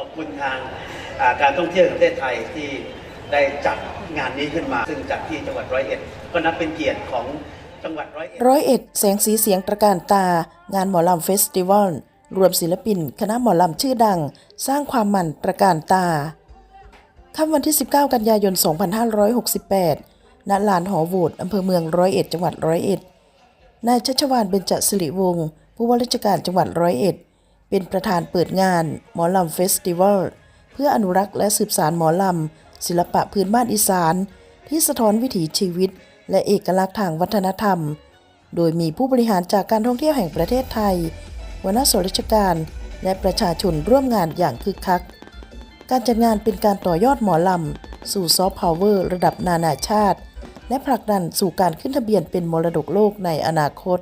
อบคุณทางาการท่องเที่ยวแห่งประเทศไทยที่ได้จัดงานนี้ขึ้นมา ซึ่งจัดที่จังหวัดร้อยเอ็ดก็นับเป็นเกียรติของจังหวัดร้อยเอ็ดร้อยเอ็ดแสงสีเสียงตระการตา งานหมอลำเฟสติวัลรวมศิลปิน คณะหมอลำชื่อดัง สร้างความมันตระการตาค่ำวันที่ 19 กันยายน 2568 ณ ลานหอโหวตอำเภอเมืองร้อยเอ็ด จังหวัดร้อยเอ็ด นายชัชวานเบญจสิริวงศ์ผู้ว่าราชการจังหวัดร้อยเอ็ด เป็นประธานเปิดงานหมอลำเฟสติวัลเพื่ออนุรักษ์และสืบสานหมอลำ ศิลปะพื้นบ้านอีสาน ที่สะท้อนวิถีชีวิต และเอกลักษณ์ทางวัฒนธรรม โดยมีผู้บริหารจากการท่องเที่ยวแห่งประเทศไทยหัวนส่วนราชการ และประชาชนร่วมงานอย่างคึกคัก การจัดงานเป็นการต่อยอดหมอลำ สู่ซอฟต์พาวเวอร์ระดับนานาชาติ และผลักดันสู่การขึ้นทะเบียนเป็นมรดกโลกในอนาคต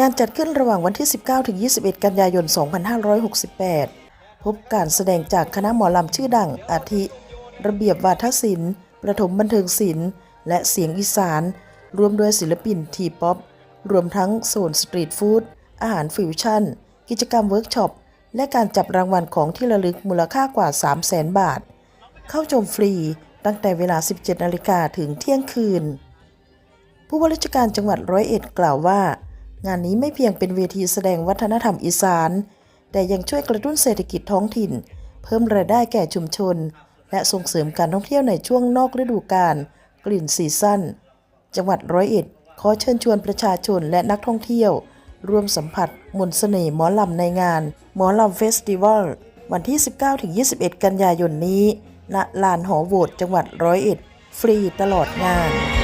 งานจัดขึ้นระหว่างวันที่ 19 ถึง 21 กันยายน 2568 พบการแสดงจากคณะหมอลำชื่อดัง อาทิ ระเบียบวาทศิลป์ ประถมบันเทิงศิลป์ และเสียงอีสาน รวมด้วยศิลปินทีป๊อป รวมทั้งโซนสตรีทฟู้ด อาหารฟิวชั่น กิจกรรมเวิร์กช็อป และการจับรางวัลของที่ระลึกมูลค่ากว่า 3 0 0แสนบาท เข้าชมฟรีตั้งแต่เวลา 17 นาฬิกาถึงเที่ยงคืน ผู้ว่าราชการจังหวัดร้อยเอ็ดกล่าวว่า งานนี้ไม่เพียงเป็นเวทีแสดงวัฒนธรรมอีสาน แต่ยังช่วยกระตุ้นเศรษฐกิจท้องถิ่น เพิ่มรายได้แก่ชุมชน และส่งเสริมการท่องเที่ยวในช่วงนอกฤดูกาลกลิ่นซีซั่นจังหวัดร้อยเอ็ด ขอเชิญชวนประชาชนและนักท่องเที่ยว ร่วมสัมผัสมนต์เสน่ห์หมอลำในงาน หมอลำเฟสติวัลวันที่ 19-21 กันยายนนี้ณลานหอโหวตจังหวัดร้อยเอ็ด ฟรีตลอดงาน